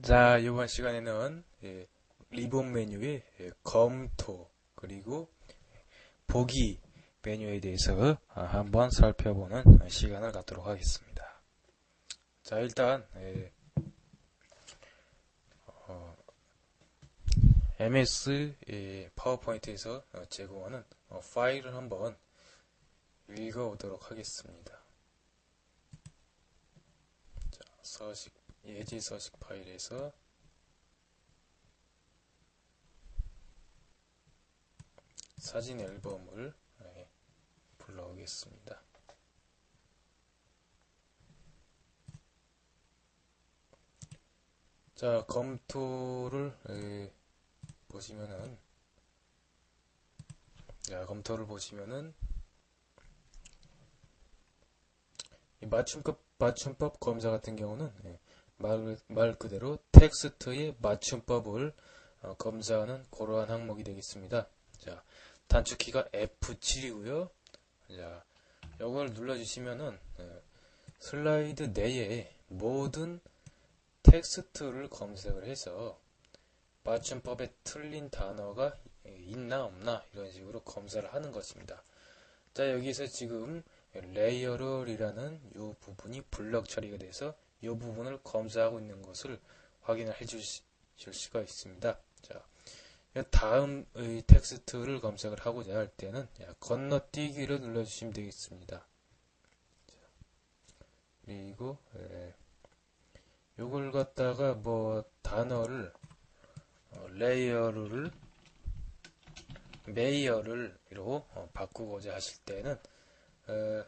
자, 이번 시간에는 예, 리본 메뉴의 예, 검토 그리고 보기 메뉴에 대해서 아, 한번 살펴보는 시간을 갖도록 하겠습니다. 자, 일단 예, 어, MS 예, 파워포인트에서 어, 제공하는 어, 파일을 한번 읽어오도록 하겠습니다. 자, 서식 예지 서식 파일에서 사진 앨범을 예, 불러오겠습니다. 자, 검토를 예, 보시면은 자, 검토를 보시면은 이 맞춤법 맞춤법 검사 같은 경우는 예, 말, 말 그대로 텍스트의 맞춤법을 어, 검사하는 그러한 항목이 되겠습니다. 자, 단축키가 F7이고요. 자, 이걸 눌러주시면은 어, 슬라이드 내에 모든 텍스트를 검색을 해서 맞춤법에 틀린 단어가 있나 없나 이런 식으로 검사를 하는 것입니다. 자, 여기서 지금 레이어럴이라는 이 부분이 블럭 처리가 돼서 이 부분을 검사하고 있는 것을 확인을 해 주실 수가 있습니다. 자, 다음의 텍스트를 검색을 하고자 할 때는 건너뛰기를 눌러주시면 되겠습니다. 그리고 예, 요걸 갖다가 뭐 단어를 어, 레이어를 메이어를로 어, 바꾸고자 하실 때는 어,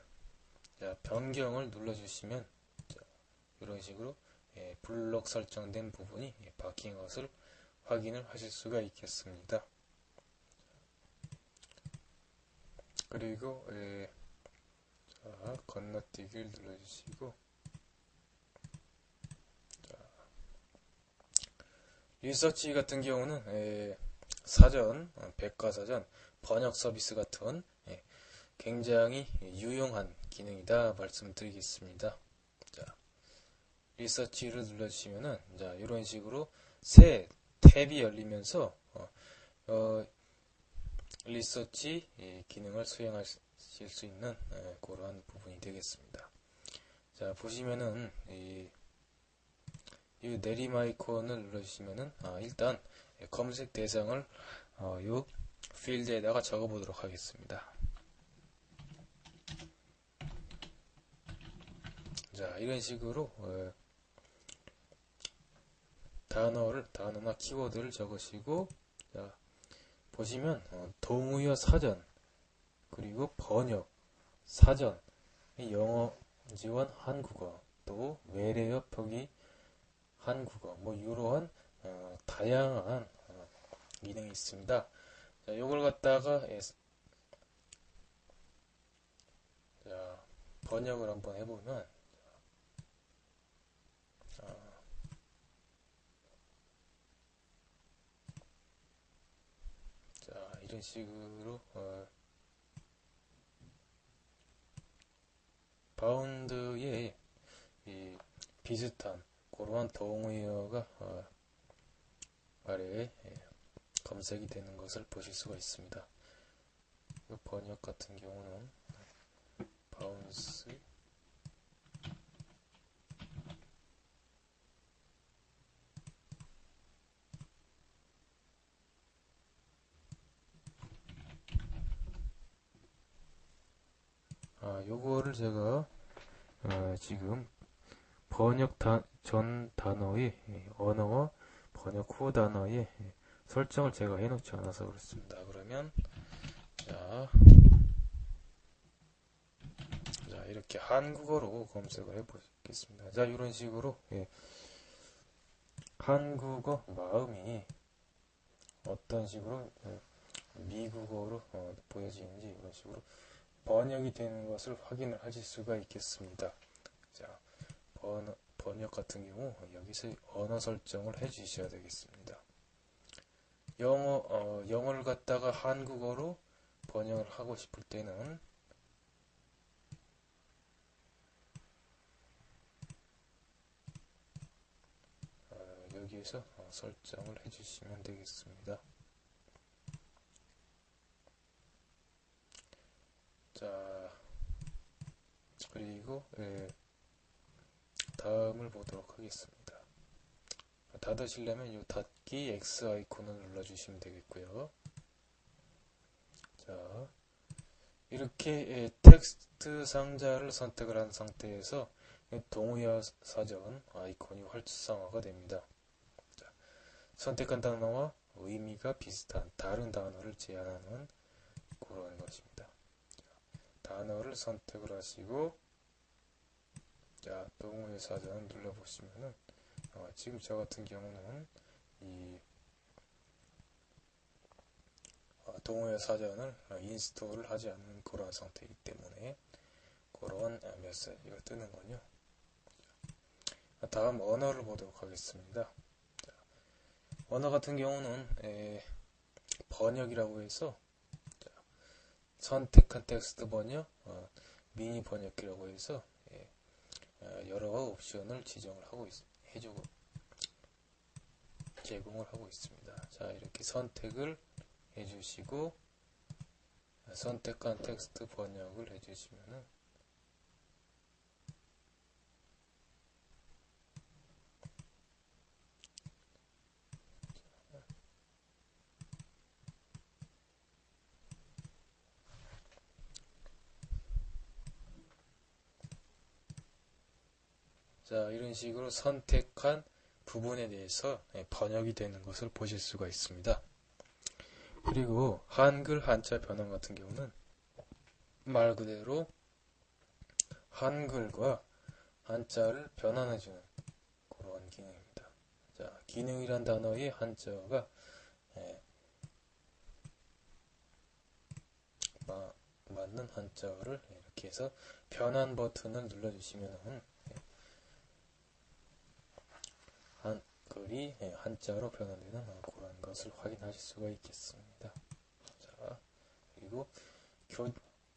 자, 변경을 눌러주시면 자, 이런 식으로 예, 블록 설정된 부분이 예, 바뀐 것을 확인을 하실 수가 있겠습니다. 그리고 예, 자, 건너뛰기를 눌러주시고 자, 리서치 같은 경우는 예, 사전, 어, 백과사전, 번역 서비스 같은 예, 굉장히 유용한 기능이다 말씀드리겠습니다. 자, 리서치를 눌러주시면은 자 이런 식으로 새 탭이 열리면서 어, 어, 리서치 기능을 수행하실 수 있는 예, 그러한 부분이 되겠습니다. 자 보시면은 이, 이 내림 아이콘을 눌러주시면은 아, 일단 검색 대상을 어, 이 필드에다가 적어보도록 하겠습니다. 자 이런 식으로 어, 단어를 단어나 키워드를 적으시고 자, 보시면 어, 동의어 사전 그리고 번역 사전 영어 지원 한국어 또 외래어 표기 한국어 뭐 이러한 어, 다양한 어, 기능이 있습니다. 자, 이걸 갖다가 예, 자, 번역을 한번 해보면 이런 식으로 어, 바운드에 비슷한 그러한 동의어가 어, 아래에 예, 검색이 되는 것을 보실 수가 있습니다. 번역 같은 경우는 바운스 요거를 제가 어, 지금 번역 다, 전 단어의 언어와 번역 후 단어의 설정을 제가 해놓지 않아서 그렇습니다. 그러면 자, 자 이렇게 한국어로 검색을 해보겠습니다. 자 이런 식으로 예, 한국어 마음이 어떤 식으로 예, 미국어로 어, 보여지는지 이런 식으로 번역이 되는 것을 확인을 하실 수가 있겠습니다. 자, 번, 번역 같은 경우 여기서 언어 설정을 해 주셔야 되겠습니다. 영어, 어, 영어를 갖다가 한국어로 번역을 하고 싶을 때는 어, 여기에서 어, 설정을 해주시면 되겠습니다. 자, 그리고 예, 다음을 보도록 하겠습니다. 닫으시려면 이 닫기 X 아이콘을 눌러주시면 되겠고요. 자, 이렇게 예, 텍스트 상자를 선택을 한 상태에서 동의어 사전 아이콘이 활성화가 됩니다. 자, 선택한 단어와 의미가 비슷한 다른 단어를 제안하는 그런 것입니다. 자, 단어를 선택을 하시고 자, 동의어 사전 눌러보시면은 어, 지금 저 같은 경우는 이 어, 동호회 사전을 어, 인스톨을 하지 않는 그런 상태이기 때문에 그런 메시지가 뜨는군요. 다음 언어를 보도록 하겠습니다. 자, 언어 같은 경우는 에, 번역이라고 해서 자, 선택한 텍스트 번역, 어, 미니 번역기라고 해서 예, 어, 여러 옵션을 지정을 하고 있, 해주고 제공을 하고 있습니다. 자 이렇게 선택을 해주시고 선택한 텍스트 번역을 해주시면은 자, 이런 식으로 선택한 부분에 대해서 네, 번역이 되는 것을 보실 수가 있습니다. 그리고 한글 한자 변환 같은 경우는 말 그대로 한글과 한자를 변환해주는 그런 기능입니다. 자, 기능이란 단어의 한자가 예, 마, 맞는 한자를 이렇게 해서 변환 버튼을 눌러주시면 한 글이 예, 한자로 변환되는 그런 것을 확인하실 수가 있겠습니다. 자, 그리고 교,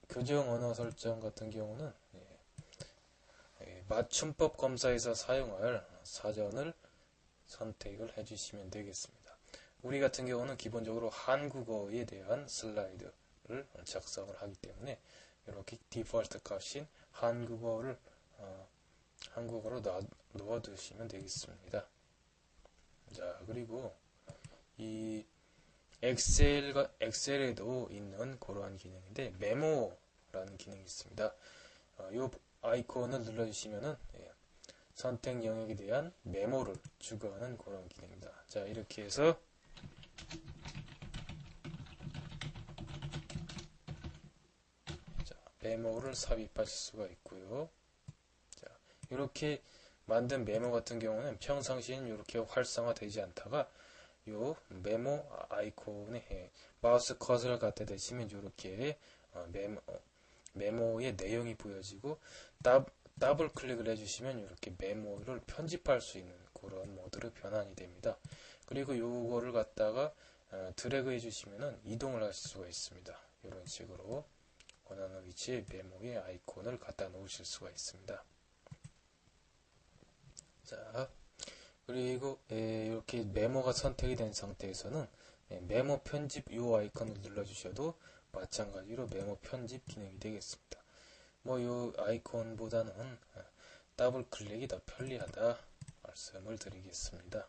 교정 언어 설정 같은 경우는 예, 예, 맞춤법 검사에서 사용할 사전을 선택을 해주시면 되겠습니다. 우리 같은 경우는 기본적으로 한국어에 대한 슬라이드를 작성을 하기 때문에 이렇게 디폴트 값인 한국어를 어, 한국어로 놓아 두시면 되겠습니다. 자, 그리고 이 엑셀과 엑셀에도 있는 그러한 기능인데 메모라는 기능이 있습니다. 어, 이 아이콘을 눌러주시면은 예, 선택 영역에 대한 메모를 추가하는 그런 기능입니다. 자, 이렇게 해서 자, 메모를 삽입하실 수가 있고요. 자, 이렇게 만든 메모 같은 경우는 평상시에는 이렇게 활성화되지 않다가 요 메모 아이콘에 마우스 커서를 갖다 대시면 이렇게 어, 메모, 어, 메모의 내용이 보여지고 더블 클릭을 해주시면 이렇게 메모를 편집할 수 있는 그런 모드로 변환이 됩니다. 그리고 요거를 갖다가 어, 드래그 해주시면 이동을 하실 수가 있습니다. 이런 식으로 원하는 위치에 메모의 아이콘을 갖다 놓으실 수가 있습니다. 자, 그리고 예, 이렇게 메모가 선택이 된 상태에서는 예, 메모 편집 요 아이콘을 눌러주셔도 마찬가지로 메모 편집 기능이 되겠습니다. 뭐요 아이콘보다는 아, 더블 클릭이 더 편리하다 말씀을 드리겠습니다.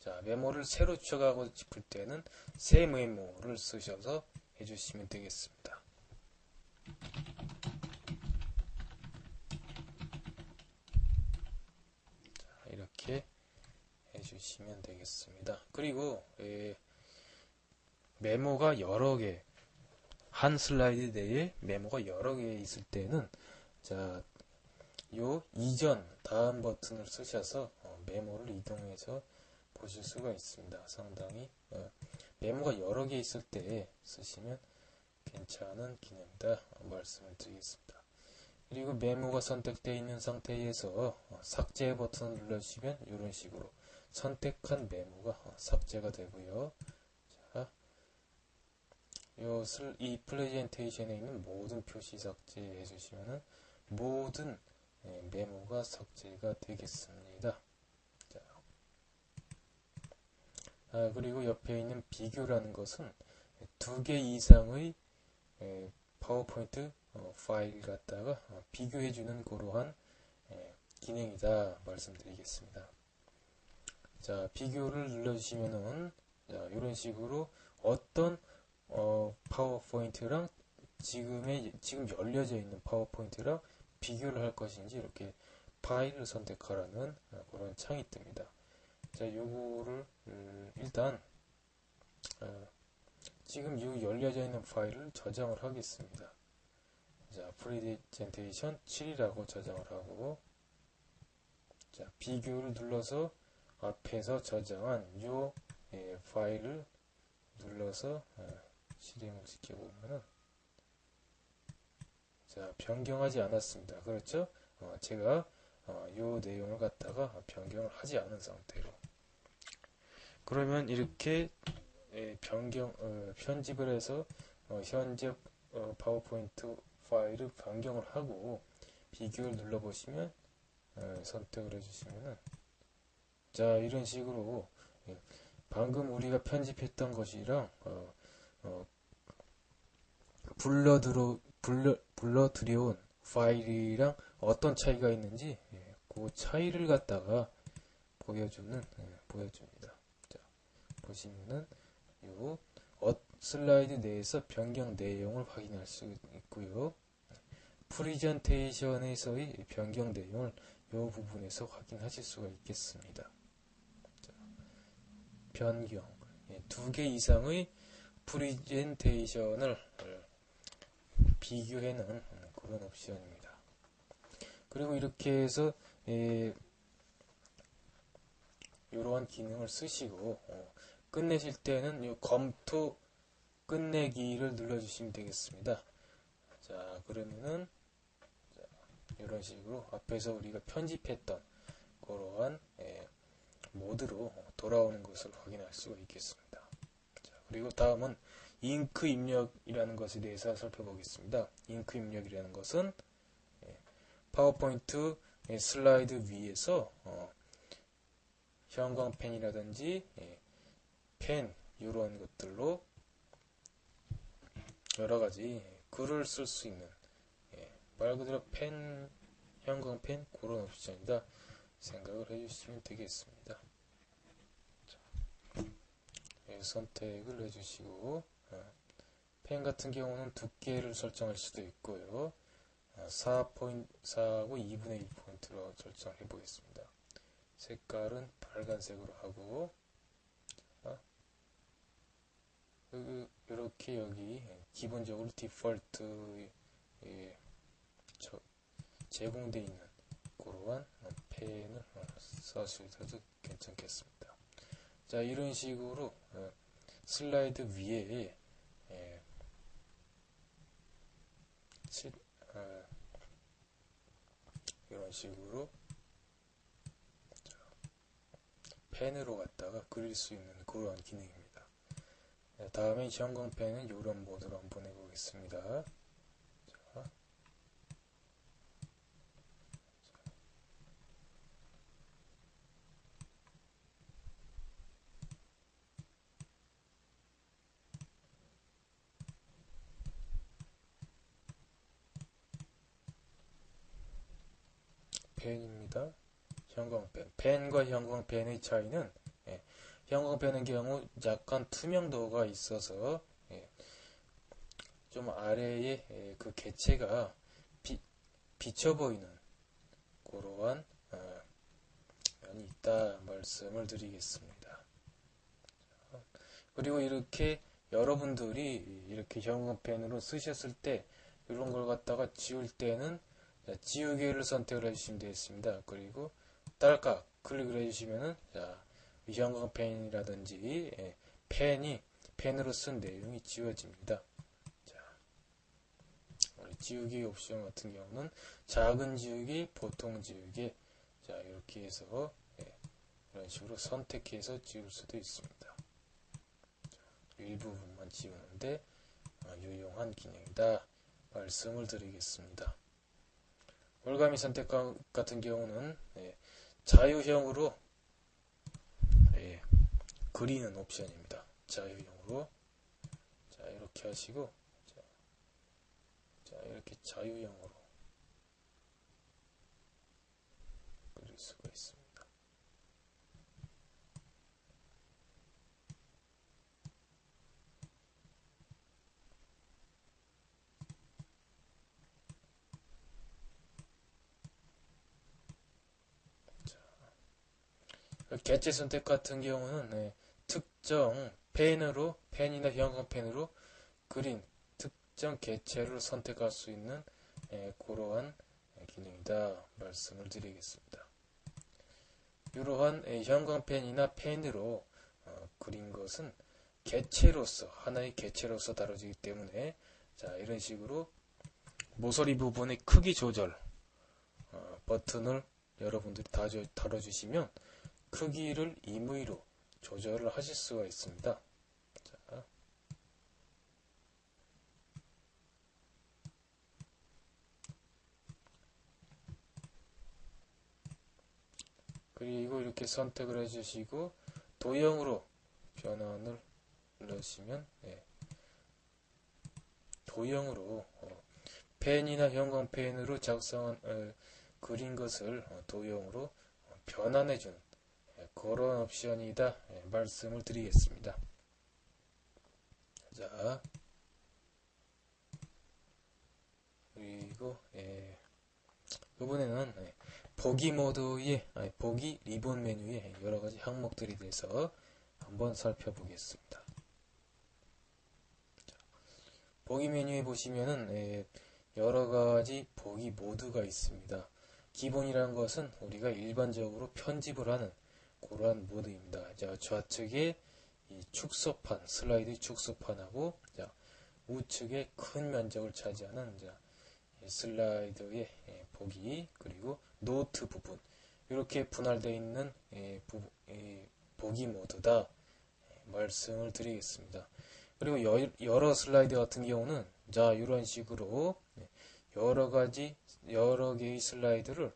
자, 메모를 새로 추가하고 싶을 때는 새 메모를 쓰셔서 해주시면 되겠습니다. 이렇게 해주시면 되겠습니다. 그리고 예, 메모가 여러 개, 한 슬라이드 내에 메모가 여러 개 있을 때는 자, 요 이전 다음 버튼을 쓰셔서 어, 메모를 이동해서 보실 수가 있습니다. 상당히 어, 메모가 여러 개 있을 때 쓰시면 괜찮은 기능이다 말씀을 드리겠습니다. 그리고 메모가 선택되어 있는 상태에서 어, 삭제 버튼을 눌러주시면 이런 식으로 선택한 메모가 어, 삭제가 되고요. 자, 이것을 이 프레젠테이션에 있는 모든 표시 삭제해 주시면 모든 예, 메모가 삭제가 되겠습니다. 자, 아, 그리고 옆에 있는 비교라는 것은 두 개 이상의 에, 파워포인트 어, 파일 갖다가 어, 비교해주는 그러한 에, 기능이다 말씀드리겠습니다. 자, 비교를 눌러주시면은 자, 이런 식으로 어떤 어, 파워포인트랑 지금의 지금 열려져 있는 파워포인트랑 비교를 할 것인지 이렇게 파일을 선택하라는 어, 그런 창이 뜹니다. 자, 요거를 음, 일단 어, 지금 이 열려져 있는 파일을 저장을 하겠습니다. 자, 프레젠테이션 7이라고 저장을 하고 자, 비교를 눌러서 앞에서 저장한 요 예, 파일을 눌러서 어, 실행을 시켜보면은 자, 변경하지 않았습니다. 그렇죠? 어, 제가 어, 요 내용을 갖다가 변경을 하지 않은 상태로 그러면 이렇게 예, 변경 어, 편집을 해서 어, 현재 어, 파워포인트 파일을 변경을 하고 비교를 눌러 보시면 어, 선택을 해주시면은 자 이런 식으로 예, 방금 우리가 편집했던 것이랑 어, 어, 불러 들어 불러 불러 들여온 파일이랑 어떤 차이가 있는지 예, 그 차이를 갖다가 보여주는 예, 보여줍니다. 자 보시면은 요 어, 슬라이드 내에서 변경 내용을 확인할 수 있고요. 프리젠테이션에서의 변경 내용을 이 부분에서 확인하실 수가 있겠습니다. 자, 변경 예, 두개 이상의 프리젠테이션을 비교해는 그런 옵션입니다. 그리고 이렇게 해서 예, 이러한 기능을 쓰시고 어, 끝내실 때는 이 검토 끝내기를 눌러주시면 되겠습니다. 자 그러면은 자, 이런 식으로 앞에서 우리가 편집했던 그러한 예, 모드로 돌아오는 것을 확인할 수가 있겠습니다. 자, 그리고 다음은 잉크 입력이라는 것에 대해서 살펴보겠습니다. 잉크 입력이라는 것은 예, 파워포인트 예, 슬라이드 위에서 어, 형광펜이라든지 예, 펜 이런 것들로 여러 가지 글을 쓸 수 있는 예, 말 그대로 펜, 형광펜 그런 옵션이다 생각을 해주시면 되겠습니다. 자, 예, 선택을 해주시고 어, 펜 같은 경우는 두께를 설정할 수도 있고요. 4.4하고 2분의 1 포인트로 설정해 보겠습니다. 색깔은 빨간색으로 하고 이렇게 여기 기본적으로 디폴트 제공되어 있는 그러한 펜을 써주셔도 괜찮겠습니다. 자 이런 식으로 어, 슬라이드 위에 어, 이런 식으로 펜으로 갖다가 그릴 수 있는 그러한 기능입니다. 네, 다음에 형광펜은 이런 모드로 한번 해보겠습니다. 자. 펜입니다. 형광펜. 펜과 형광펜의 차이는 형광펜의 경우 약간 투명도가 있어서 예, 좀 아래에 예, 그 개체가 비, 비쳐 보이는 그러한 어, 면이 있다 말씀을 드리겠습니다. 그리고 이렇게 여러분들이 이렇게 형광펜으로 쓰셨을 때 이런 걸 갖다가 지울 때는 지우개를 선택을 해주시면 되겠습니다. 그리고 딸깍 클릭을 해주시면은 자 형광펜이라든지 예, 펜이 펜으로 쓴 내용이 지워집니다. 자, 지우기 옵션 같은 경우는 작은 지우기, 보통 지우기 자 이렇게 해서 예, 이런 식으로 선택해서 지울 수도 있습니다. 자, 일부분만 지우는데 아, 유용한 기능이다 말씀을 드리겠습니다. 올가미 선택 같은 경우는 예, 자유형으로 그리는 옵션입니다. 자유형으로 자 이렇게 하시고 자, 자 이렇게 자유형으로 그릴 수가 있습니다. 개체 선택 같은 경우는 네, 특정 펜으로 펜이나 형광 펜으로 그린 특정 개체를 선택할 수 있는 예, 그러한 기능이다 말씀을 드리겠습니다. 이러한 예, 형광펜이나 펜으로 어, 그린 것은 개체로서 하나의 개체로서 다뤄지기 때문에 자 이런 식으로 모서리 부분의 크기 조절 어, 버튼을 여러분들이 다뤄주시면 크기를 임의로 조절을 하실 수가 있습니다. 자. 그리고 이렇게 선택을 해주시고 도형으로 변환을 넣으시면 네. 도형으로 어, 펜이나 형광펜으로 작성한 어, 그린 것을 어, 도형으로 변환해주는 그런 옵션이다 예, 말씀을 드리겠습니다. 자 그리고 예, 이번에는 예, 보기 모드의 아니, 보기 리본 메뉴의 여러 가지 항목들이 대해서 한번 살펴보겠습니다. 자, 보기 메뉴에 보시면은 예, 여러 가지 보기 모드가 있습니다. 기본이라는 것은 우리가 일반적으로 편집을 하는 그러한 모드입니다. 자, 좌측에 이 축소판, 슬라이드 축소판하고 자, 우측에 큰 면적을 차지하는 자, 슬라이드의 예, 보기 그리고 노트 부분 이렇게 분할되어 있는 예, 부, 예, 보기 모드다 말씀을 드리겠습니다. 그리고 여러 슬라이드 같은 경우는 자 이런 식으로 여러 가지 여러 개의 슬라이드를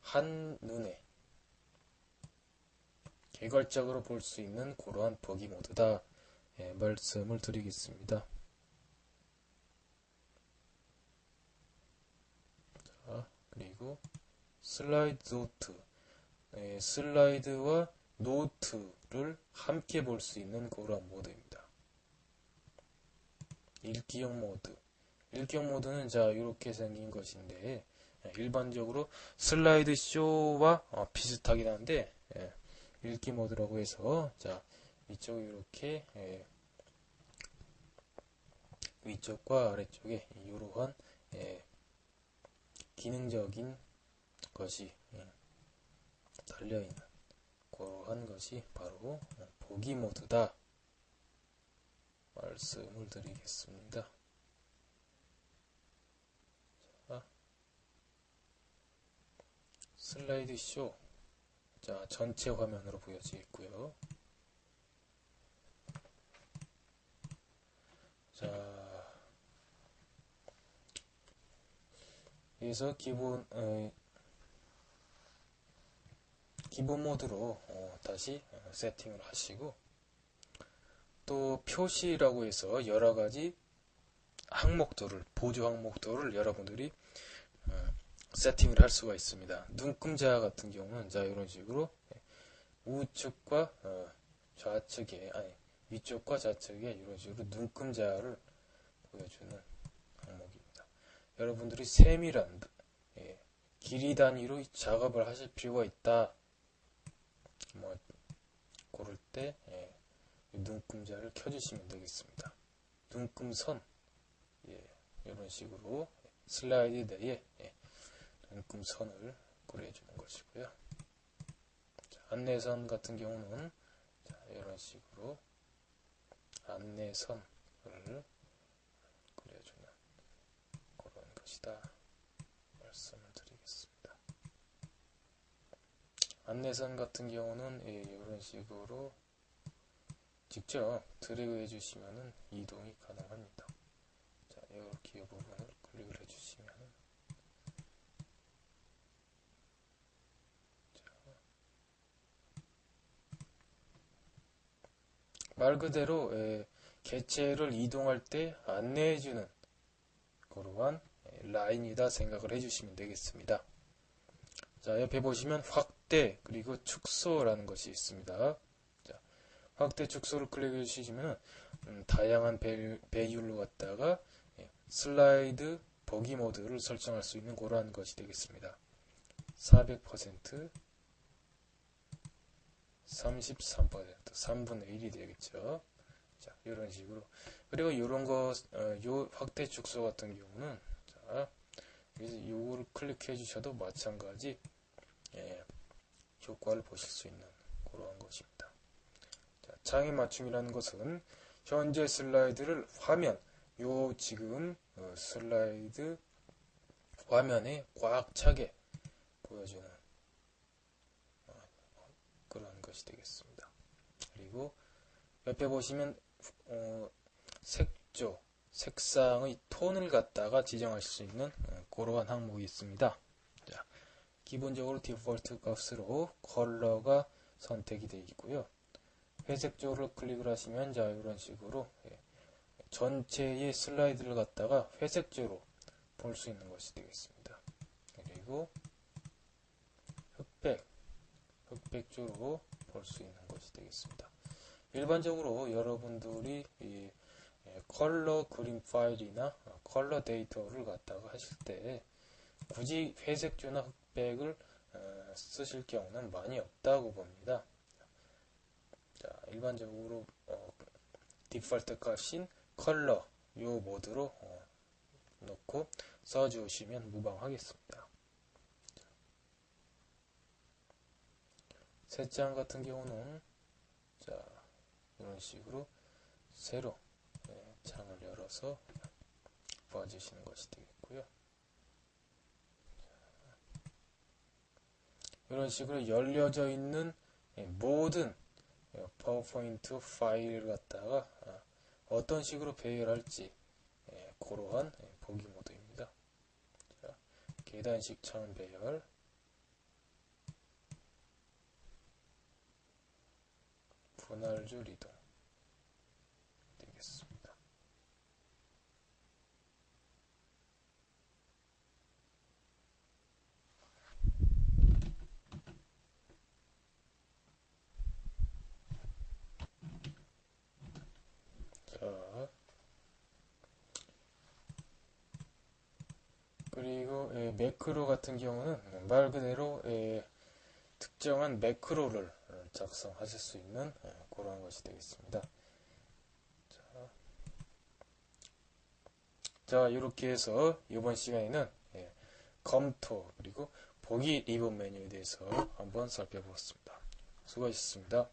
한 눈에 개괄적으로 볼 수 있는 그러한 보기 모드다 예, 말씀을 드리겠습니다. 자, 그리고 슬라이드 노트 예, 슬라이드와 노트를 함께 볼 수 있는 그러한 모드입니다. 읽기용 모드 읽기용 모드는 자 이렇게 생긴 것인데 예, 일반적으로 슬라이드 쇼와 어, 비슷하긴 한데 예, 읽기 모드라고 해서 자 위쪽 이렇게 예, 위쪽과 아래쪽에 이러한 예, 기능적인 것이 예, 달려있는 그러한 것이 바로 보기 모드다 말씀을 드리겠습니다. 자, 슬라이드 쇼 자, 전체 화면으로 보여지겠고요. 자, 여기서 기본 어, 기본 모드로 어, 다시 어, 세팅을 하시고 또 표시라고 해서 여러 가지 항목들을 보조 항목들을 여러분들이 어, 세팅을 할 수가 있습니다. 눈금자 같은 경우는 자 이런 식으로 우측과 어, 좌측에 아니 위쪽과 좌측에 이런 식으로 눈금자를 보여주는 항목입니다. 여러분들이 세밀한 예, 길이 단위로 작업을 하실 필요가 있다. 뭐 고를 때 예, 눈금자를 켜주시면 되겠습니다. 눈금선 예, 이런 식으로 슬라이드 내에 예, 눈금선을 그려주는 것이고요. 자, 안내선 같은 경우는 자, 이런 식으로 안내선을 그려주는 그런 것이다. 말씀을 드리겠습니다. 안내선 같은 경우는 예, 이런 식으로 직접 드래그 해주시면 이동이 가능합니다. 자, 이렇게 이 부분을 클릭을 해주시면 말 그대로 예, 개체를 이동할 때 안내해주는 그러한 예, 라인이다 생각을 해주시면 되겠습니다. 자, 옆에 보시면 확대 그리고 축소라는 것이 있습니다. 자, 확대 축소를 클릭해 주시면 음, 다양한 배, 배율로 갖다가 예, 슬라이드 보기 모드를 설정할 수 있는 그러한 것이 되겠습니다. 400% 33% 3분의 1이 되겠죠. 자, 이런 식으로. 그리고 이런 거, 어, 요 확대 축소 같은 경우는, 자, 요거를 클릭해 주셔도 마찬가지, 예, 효과를 보실 수 있는 그러한 것입니다. 자, 장애 맞춤이라는 것은 현재 슬라이드를 화면, 요 지금 어, 슬라이드 화면에 꽉 차게 보여주는 어, 그런 것이 되겠습니다. 그리고 옆에 보시면 어, 색조, 색상의 톤을 갖다가 지정할 수 있는 어, 그러한 항목이 있습니다. 자, 기본적으로 디폴트 값으로 컬러가 선택이 되어 있고요. 회색조를 클릭을 하시면 자 이런 식으로 예, 전체의 슬라이드를 갖다가 회색조로 볼 수 있는 것이 되겠습니다. 그리고 흑백, 흑백조로 볼 수 있는 것이 되겠습니다. 일반적으로 여러분들이 이 예, 컬러 그림 파일이나 컬러 데이터를 갖다가 하실 때 굳이 회색조나 흑백을 어, 쓰실 경우는 많이 없다고 봅니다. 자, 일반적으로 어, 디폴트 값인 컬러 요 모드로 어, 놓고 써주시면 무방하겠습니다. 새장 같은 경우는 자 이런 식으로 새로 네, 창을 열어서 봐주시는 것이 되겠고요. 이런 식으로 열려져 있는 예, 모든 파워포인트 파일을 갖다가 아, 어떤 식으로 배열할지 예, 그러한 예, 보기 모드입니다. 자, 계단식 천 배열 분할줄 이동 되겠습니다. 자, 그리고 예, 매크로 같은 경우는 말 그대로 예, 특정한 매크로를 작성하실 수 있는 예, 그런 것이 되겠습니다. 자, 자 이렇게 해서 이번 시간에는 예, 검토 그리고 보기 리본 메뉴에 대해서 한번 살펴보았습니다. 수고하셨습니다.